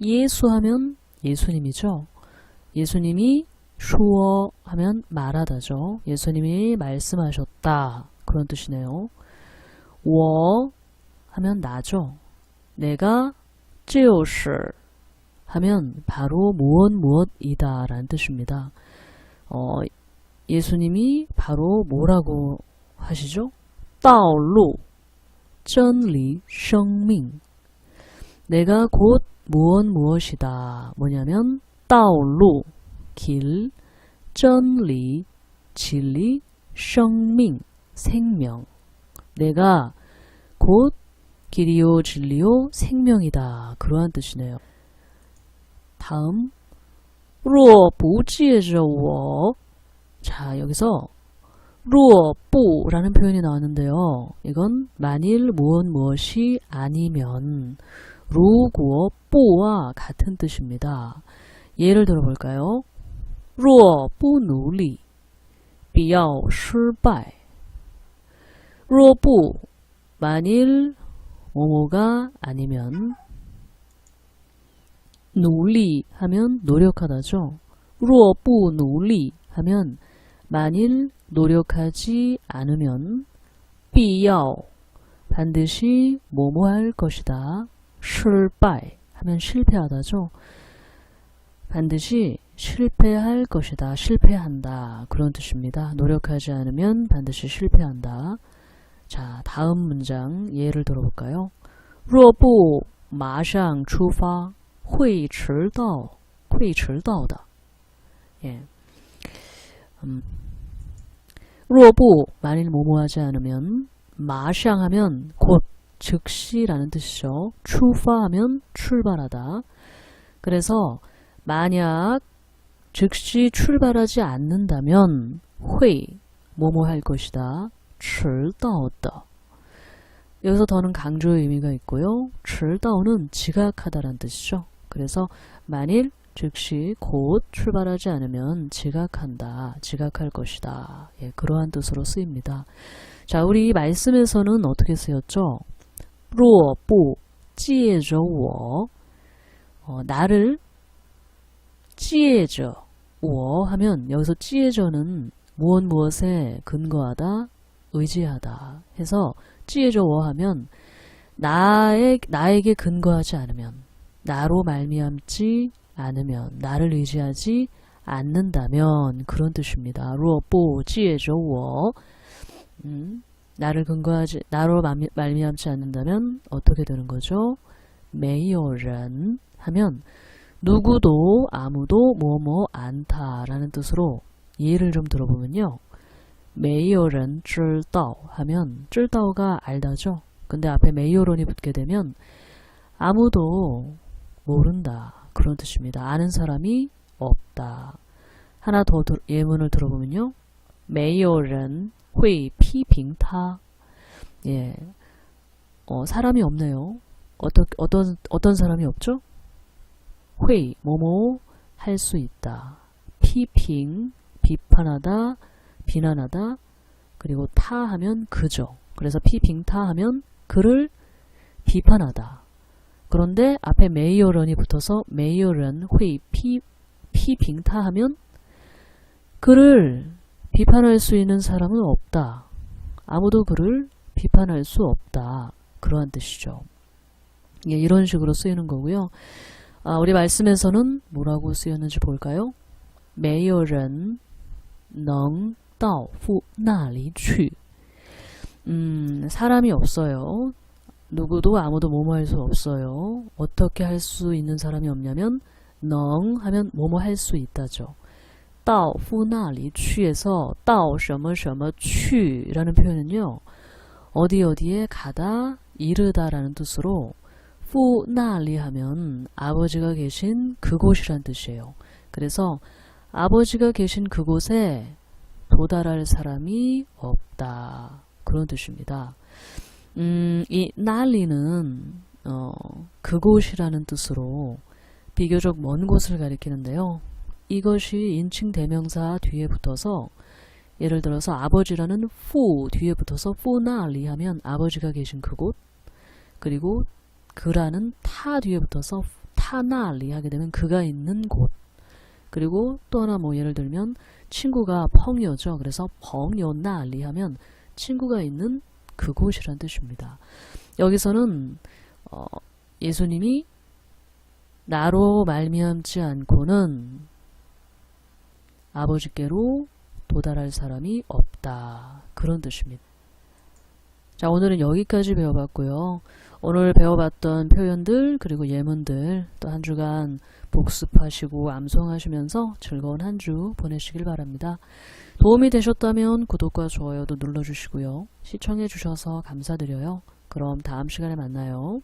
예수 하면 예수님이죠. 예수님이 슈어 하면 말하다죠. 예수님이 말씀하셨다. 그런 뜻이네요. 我 하면 나죠. 내가 就是 하면 바로 무엇 무엇이다 라는 뜻입니다. 어, 예수님이 바로 뭐라고 하시죠? 道路真理生命 내가 곧 무엇 무엇이다. 뭐냐면 道路 길, 真理 진리, 生命 생명. 내가 곧 길이요 진리요 생명이다. 그러한 뜻이네요. 다음 若不借着我 자, 여기서 若不라는 표현이 나왔는데요. 이건 만일 무엇 무엇이 아니면 如果不와 같은 뜻입니다. 예를 들어볼까요? 若不努力,必要失败.若不 만일 뭐뭐가 아니면 努力 하면 노력하다죠. 若不努力 하면 만일 노력하지 않으면 必要 반드시 뭐뭐 할 것이다. 失败 하면 실패하다죠. 반드시 실패할 것이다. 실패한다. 그런 뜻입니다. 노력하지 않으면 반드시 실패한다. 자, 다음 문장 예를 들어볼까요? 若不马上出发会迟到会迟到的 예. 음. 若不 만일 뭐뭐 하지 않으면 马上 하면 곧 즉시라는 뜻이죠. 출발하면 출발하다. 그래서 만약 즉시 출발하지 않는다면 회 뭐뭐 할 것이다. 출다오다. 여기서 더는 강조의 의미가 있고요. 출다오는 지각하다는 뜻이죠. 그래서 만일 즉시 곧 출발하지 않으면 지각한다, 지각할 것이다. 예, 그러한 뜻으로 쓰입니다. 자, 우리 말씀에서는 어떻게 쓰였죠? 若不借着我 어, 나를 借着我 하면 여기서 借着는 무엇 무엇에 근거하다, 의지하다 해서 借着我 하면 나의, 나에게 근거하지 않으면 나로 말미암지 않으면 나를 의지하지 않는다면 그런 뜻입니다. 若不借着我 음, 나를 근거하지 나로 말미암지 않는다면 어떻게 되는 거죠? 메이어란 하면 누구도 아무도 뭐뭐 않다라는 뜻으로 예를 좀 들어보면요. 메이어런 찔떠 하면 찔떠가 알다죠. 근데 앞에 메이어론이 붙게 되면 아무도 모른다 그런 뜻입니다. 아는 사람이 없다. 하나 더 예문을 들어보면요. 메이어런 会批评他 예. 어, 사람이 없네요. 어떤 어떤 어떤 사람이 없죠? 会 뭐뭐 할 수 있다.批评 비판하다, 비난하다. 그리고 타 하면 그죠. 그래서批评타 하면 그를 비판하다. 그런데 앞에 메이어런이 붙어서 메이어런 회 피,批评타 하면 그를 비판할 수 있는 사람은 없다. 아무도 그를 비판할 수 없다. 그러한 뜻이죠. 예, 이런 식으로 쓰이는 거고요. 아, 우리 말씀에서는 뭐라고 쓰였는지 볼까요? 没有人能到父那里去. 음, 사람이 없어요. 누구도 아무도 뭐뭐 할 수 없어요. 어떻게 할 수 있는 사람이 없냐면 能 하면 뭐뭐 할 수 있다죠. 到父那里去에서 到什么什么去라는 표현은요. 어디 어디에 가다, 이르다 라는 뜻으로 푸나리 하면 아버지가 계신 그곳이란 뜻이에요. 그래서 아버지가 계신 그곳에 도달할 사람이 없다. 그런 뜻입니다. 음, 이 나리는 어, 그곳이라는 뜻으로 비교적 먼 곳을 가리키는데요. 이것이 인칭 대명사 뒤에 붙어서 예를 들어서 아버지라는 푸 뒤에 붙어서 푸나리 하면 아버지가 계신 그곳 그리고 그라는 타 뒤에 붙어서 타나리 하게 되면 그가 있는 곳 그리고 또 하나 뭐 예를 들면 친구가 펑여죠. 그래서 펑여나리 하면 친구가 있는 그곳이란 뜻입니다. 여기서는 어, 예수님이 나로 말미암지 않고는 아버지께로 도달할 사람이 없다. 그런 뜻입니다. 자, 오늘은 여기까지 배워봤고요. 오늘 배워봤던 표현들, 그리고 예문들, 또 한 주간 복습하시고 암송하시면서 즐거운 한 주 보내시길 바랍니다. 도움이 되셨다면 구독과 좋아요도 눌러주시고요. 시청해주셔서 감사드려요. 그럼 다음 시간에 만나요.